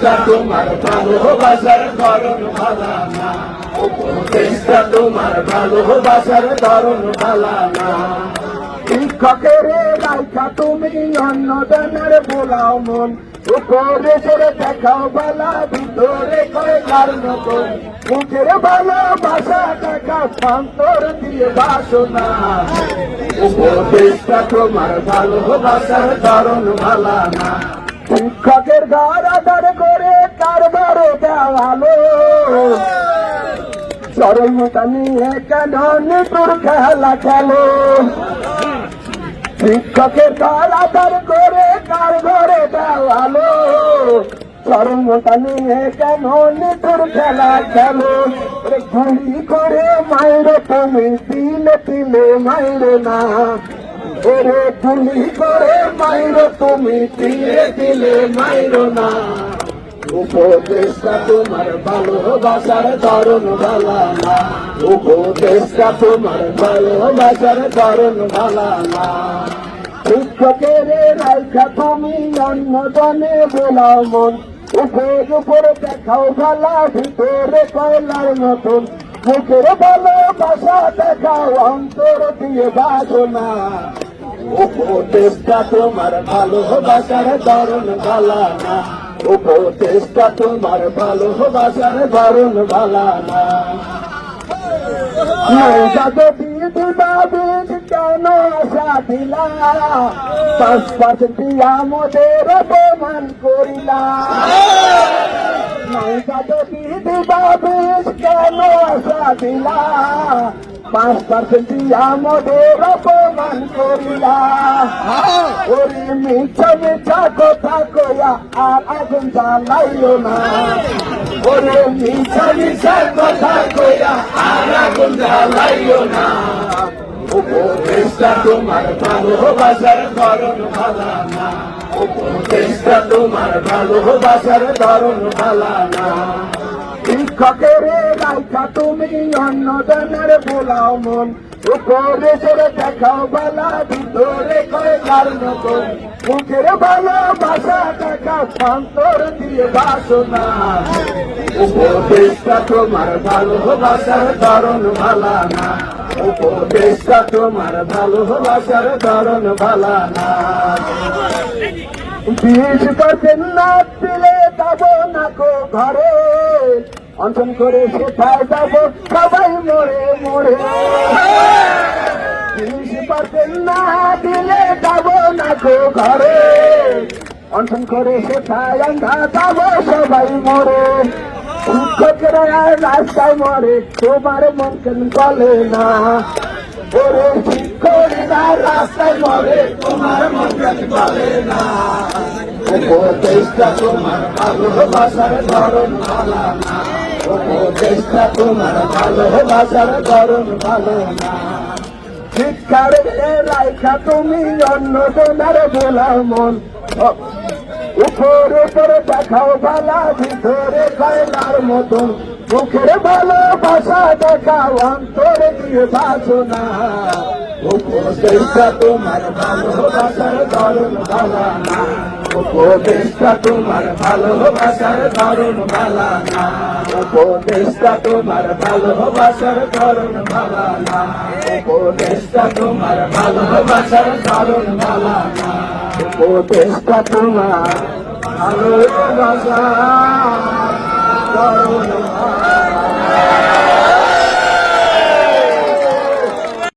উপদেশটা তোমার ভালোবাসার ধরন ভালা না উপদেশটা তোমার ভালোবাসার ধরন তুমি অন্যজনের বোলাও মন। উপরে করে দেখাও বালা, ভিতরে কয়লার মতন। মুখের ভালোবাসা টাকা সন্তর দিয়ে বাসনা। উপদেশটা তোমার ভালোবাসার ধরন ভালা না শিক্ষকের ঘর আধার করে কারবারে দেওয়ালো চরমতা নিয়ে কেন নিতুর খেলা খেলো? শিক্ষকের ঘর আধার করে কার ঘরে দেওয়ালো চরমতা নিয়ে কেন নিতুর খেলা খেলো? গুলি করে মাইরে তুমি, তিলে তিলে মাইরে না। ওরে গুলি করে মাইরো, তুমি তিলে তিলে মাইরো না। উপদেশটা তোমার ভালোবাসার ধরন ভালা না। উপদেশটা তোমার ভালোবাসার ধরন ভালা না। শিক্ষকের তুমি অন্য জনে বোলাও মন। উপর উপরে দেখাও ভালা, ভিতরে কয়লার মতন মুখের ভালোবাসা দেখাও অন্তর দিয়ে বাসনা। উপদেশটা তোমার ভালোবাসার ধরন ভালা না উপদেশটা তোমার ভালোবাসার ধরন ভালা না বিধি বাবিদ কেন আশা দিলা? পাঁচ পার্সেন্ট আমাদের অপমান করিলা। নৌকাতে বিধি বাবিদ কেন আশা দিলা? পাঁচ পার্সেন্ট আমাদের অপমান করিলা ওরে মিছা মিছা কথা কয়া আর আগুন জ্বালাইও না। ওরে মিছা মিছা কথা কয়া আর আগুন জ্বালাইও না। উপদেশটা তোমার ভালোবাসার ধরন ভালা না। উপদেশটা তোমার ভালোবাসার ধরন ভালা না। শিক্ষকের রাইখা তুমি অন্য জনের বোলাও মন। উপরে চড়ে দেখাও বালা, ভিতরে কয়লার মতন। মুখের ভালোবাসা টাকা সন্তর দিয়ে বাসনা। উপদেশটা তোমার ভালোবাসার ধরন ভালা না। উপদেশটা তোমার ভালোবাসার ধরন ভালা না। বিশ পার্সেন্ট না দিলে যাব না কো ঘরে। অঞ্চন করে সেটাই যাব, সবাই মরে মরে। না দিলে যাব না কো ঘরে। অঞ্চন করে সেটাই আন্ধা যাব, সবাই মরে। রাস্তায় মরে, তোমার মন কেন চলে না? ওরে রাস্তায় মরে, তোমার মন কেন চলে না? না। উপদেশটা তোমার ভালোবাসার ধরন ভালো না দেখাও বালা ভিতরে কয়লার মতন মুখের ভালোবাসা দেখাও অন্তরে দিয়ে বাসনা উপদেশটা তোমার ভালোবাসার ধরন ভালা না। উপদেশটা তোমার ভালোবাসার ধরন ভালা না। উপদেশটা তোমার ভালোবাসার ধরন ভালা না। উপদেশটা তোমার ভালোবাসার ধরন ভালা না। উপদেশটা তোমার ভালোবাসার ধরন ভালা